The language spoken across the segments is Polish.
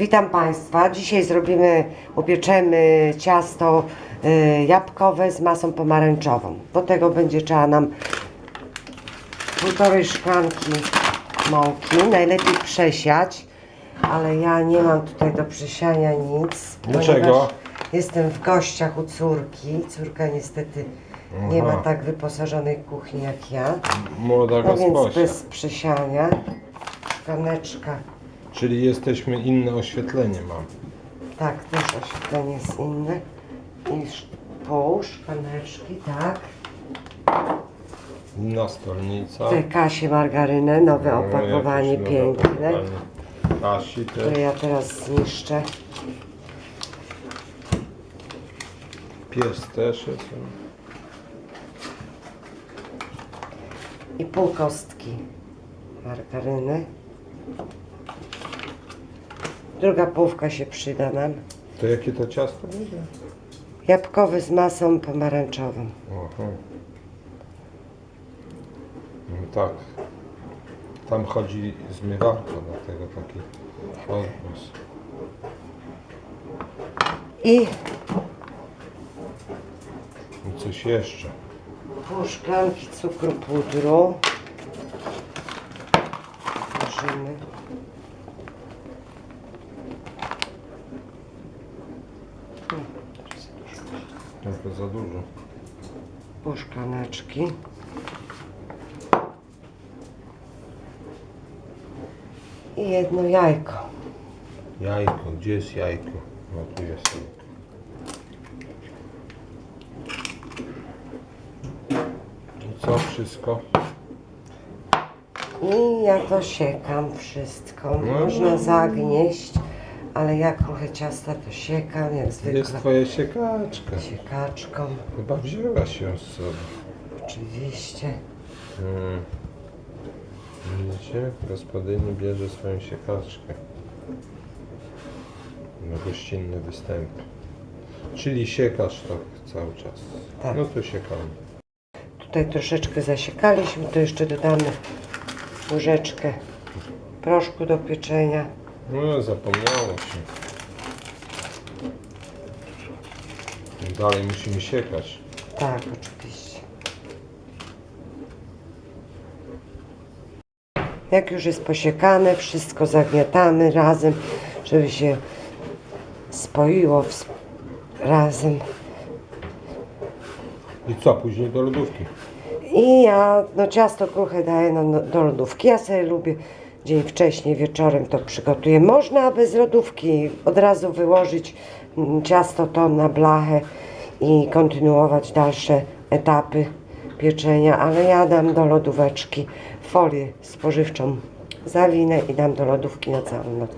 Witam Państwa. Dzisiaj zrobimy, upieczemy ciasto y, jabłkowe z masą pomarańczową. Do tego będzie trzeba nam półtorej szklanki mąki. Najlepiej przesiać, ale ja nie mam tutaj do przesiania nic. Dlaczego? Jestem w gościach u córki. Córka niestety nie ma tak wyposażonej kuchni jak ja. Młoda No więc bez przesiania. Szklaneczka. Czyli jesteśmy inne oświetlenie mam. Tak, też oświetlenie jest inne niż pół szklaneczki, tak. Inna stolnica. Tutaj Kasię margarynę, nowe No, opakowanie jakieś nowe piękne, opakowanie. Kasi też. które ja teraz zniszczę. Pies też jest. I pół kostki margaryny. Druga połówka się przyda nam. To jakie to ciasto będzie? Jabłkowy z masą pomarańczową. Aha. No tak. Tam chodzi zmywarka, dlatego taki odgłos. I I coś jeszcze. pół szklanki cukru pudru. Włożymy. Trochę za dużo. pół szklaneczki. I jedno jajko. Jajko, gdzie jest jajko? No tu jest jajko. I co wszystko? I ja to siekam wszystko. No. Można zagnieść, ale ja trochę ciasta to siekam, jak Jest zwykle. twoja siekaczka. Siekaczką, Chyba wzięłaś ją z sobą. oczywiście. Hmm. Widzicie? Gospodyni bierze swoją siekaczkę. Na gościnne występy. Czyli siekasz tak cały czas. Tak. No to siekamy. Tutaj troszeczkę zasiekaliśmy, to jeszcze dodamy łyżeczkę proszku do pieczenia. No zapomniało się. Dalej musimy siekać. Tak, oczywiście. Jak już jest posiekane, wszystko zagniatamy razem, żeby się spoiło w, razem. I co, później do lodówki? I ja no, ciasto kruche daję no, no, do lodówki. Ja sobie lubię dzień wcześniej, wieczorem to przygotuję. Można bez lodówki od razu wyłożyć mm, ciasto to na blachę i kontynuować dalsze etapy pieczenia, ale ja dam do lodóweczki folię spożywczą, zawinę i dam do lodówki na całą noc.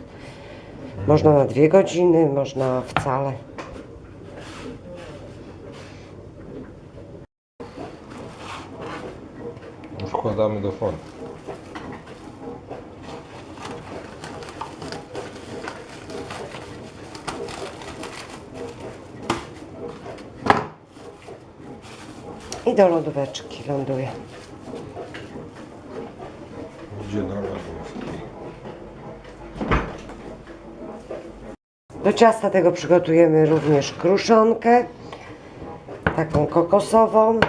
Można na dwie godziny, można wcale. Wkładamy do formy. I do lodóweczki ląduje. Gdzie do lodówki? Do ciasta tego przygotujemy również kruszonkę, taką kokosową.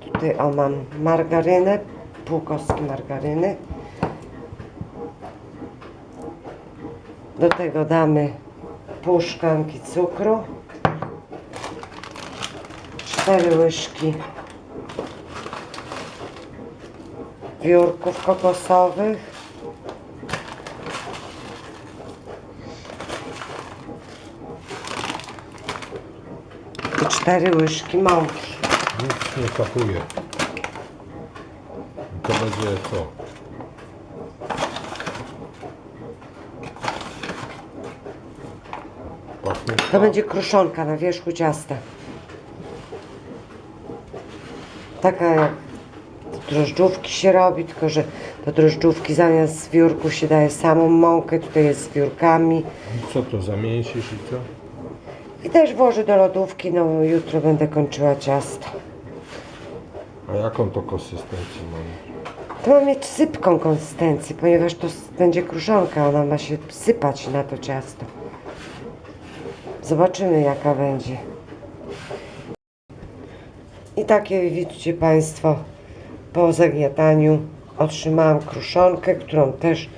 Tutaj o mam margarynę, pół kostki margaryny. Do tego damy pół szklanki cukru, cztery łyżki wiórków kokosowych, i cztery łyżki mąki. Nic nie kapuje. I to będzie co? Pachnie To będzie kruszonka na wierzchu ciasta. Taka jak drożdżówki się robi, tylko że do drożdżówki zamiast wiórków się daje samą mąkę, tutaj jest z wiórkami. I co to, zamięsisz i co? I też włożę do lodówki, no jutro będę kończyła ciasto. A jaką to konsystencję mamy? To ma mieć sypką konsystencję, ponieważ to s- będzie kruszonka, ona ma się sypać na to ciasto. Zobaczymy jaka będzie. I takie widzicie Państwo, po zagniataniu otrzymałam kruszonkę, którą też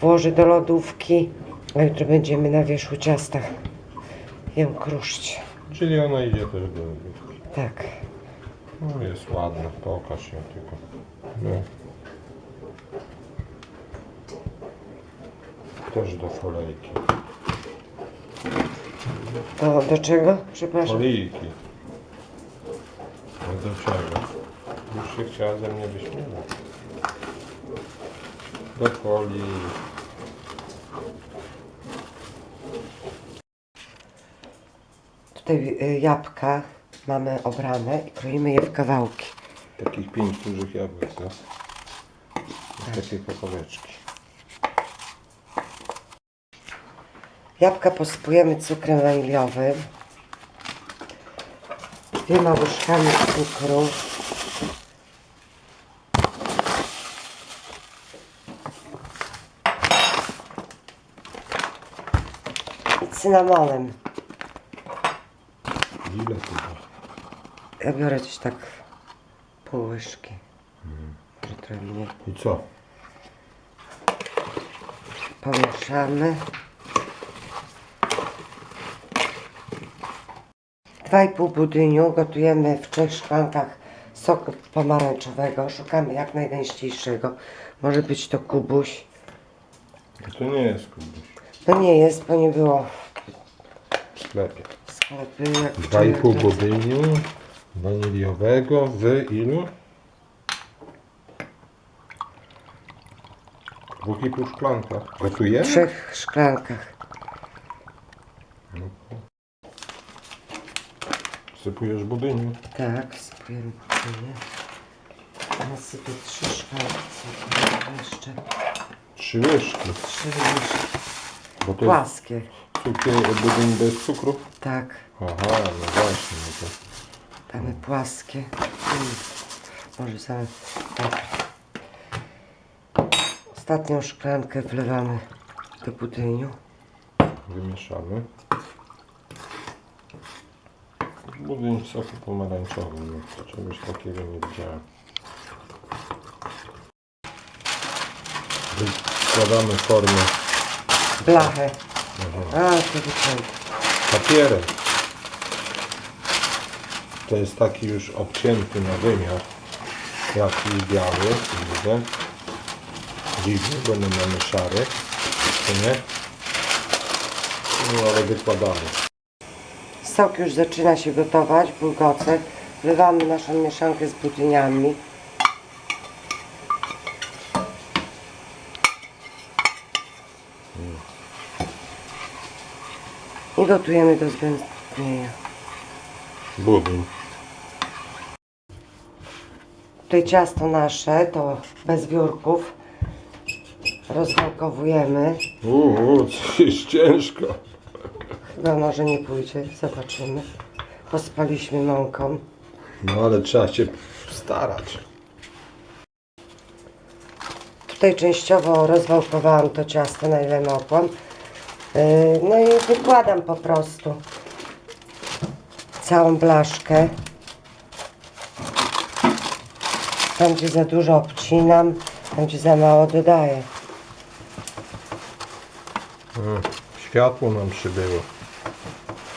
włożę do lodówki, a jutro będziemy na wierzchu ciasta ją kruszć. Czyli ona idzie też do lodówki. Tak. No jest ładna, pokaż ją tylko. No. Też do folejki. To do czego? Przepraszam. Folijki. No do czego? Już się chciała ze mnie wyśmiewać. Do folii. Tutaj y, jabłka mamy obrane i kroimy je w kawałki. Takich pięć dużych jabłek, co? I takie kawałeczki. Jabłka posypujemy cukrem waniliowym. Dwiema łyżkami cukru. Cynamonem. Ile ma? Ja biorę gdzieś tak pół łyżki. Może trochę mniej. I co? Pomieszamy. Dwa i pół budyniu gotujemy w trzech szklankach soku pomarańczowego. Szukamy jak najgęściejszego. Może być to kubuś. To nie jest kubuś. No nie jest, bo nie było W sklepie. sklepy. jak Dwa i wczoraj pół to- budyniu waniliowego w ilu? Dwóch i pół szklanka. W trzech szklankach. Sypujesz budyniu. Tak, sypujemy budynię. Nasypię trzy szklanki cukru. Jeszcze Trzy łyżki. trzy łyżki. Bo to Płaskie. cukier, budyń bez cukru. Tak. Aha, no właśnie. No to Damy płaskie. Mm. Może za... Tak. Ostatnią szklankę wlewamy do budyniu. wymieszamy. Budyń w soku pomarańczowym. No, czegoś takiego nie widziałem. Wkładamy formę Blachę. A, to wyciągnę. papierem. To jest taki już obcięty na wymiar. Jakiś biały, widzę. Dziwny, bo my mamy szary. To nie? No ale wykładamy. Sok już zaczyna się gotować, bulgoce. Wlewamy naszą mieszankę z budyniami. I gotujemy do zgęstnienia. Budyń. Tutaj ciasto nasze, to bez wiórków. Rozwałkowujemy. Uuu, to jest ciężko. Chyba może nie pójdzie, zobaczymy. Pospaliśmy mąką. No ale trzeba się starać. Tutaj częściowo rozwałkowałam to ciasto, na ile mogłam. Yy, No i wykładam po prostu całą blaszkę. Tam, gdzie za dużo obcinam, tam, gdzie za mało dodaję. Światło nam przybyło.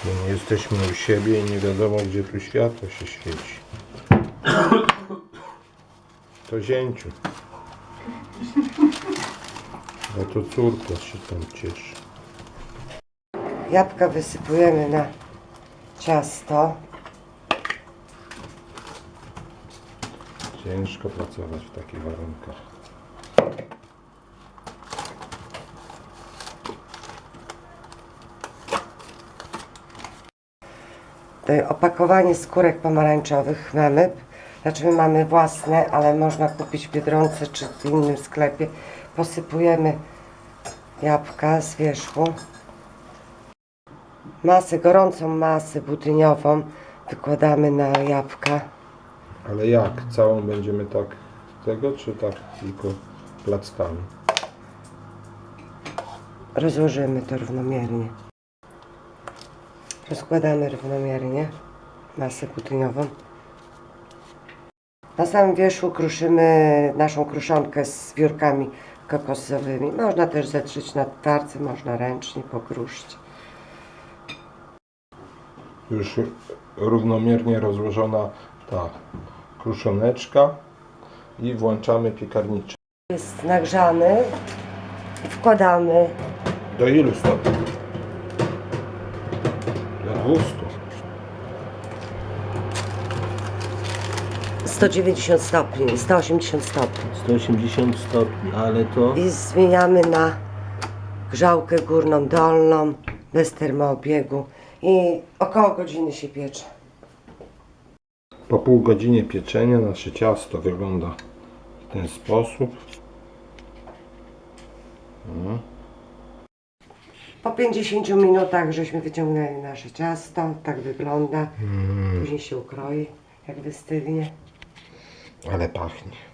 Bo nie jesteśmy u siebie i nie wiadomo gdzie tu światło się świeci. To zięciu. Bo to córka się tam cieszy. Jabłka wysypujemy na ciasto. Ciężko pracować w takich warunkach. Tutaj opakowanie skórek pomarańczowych mamy. Znaczy my mamy własne, ale można kupić w Biedronce czy w innym sklepie. Posypujemy jabłka z wierzchu. Masę, gorącą masę budyniową wykładamy na jabłka. Ale jak? Całą będziemy tak tego, czy tak tylko plackami? Rozłożymy to równomiernie. Rozkładamy równomiernie masę budyniową. Na samym wierzchu kruszymy naszą kruszonkę z wiórkami kokosowymi. Można też zetrzeć na tarce, można ręcznie pokruszyć. Już równomiernie rozłożona ta kruszoneczka i włączamy piekarniczy. Jest nagrzany. Wkładamy Do ilu stopni? Do 200. 190 stopni, 180 stopni. 180 stopni, ale to I zmieniamy na grzałkę górną, dolną, bez termoobiegu. I około godziny się piecze. Po pół godzinie pieczenia nasze ciasto wygląda w ten sposób. Po 50 minutach żeśmy wyciągnęli nasze ciasto, tak wygląda. Później się ukroi, jak wystygnie. Ale pachnie.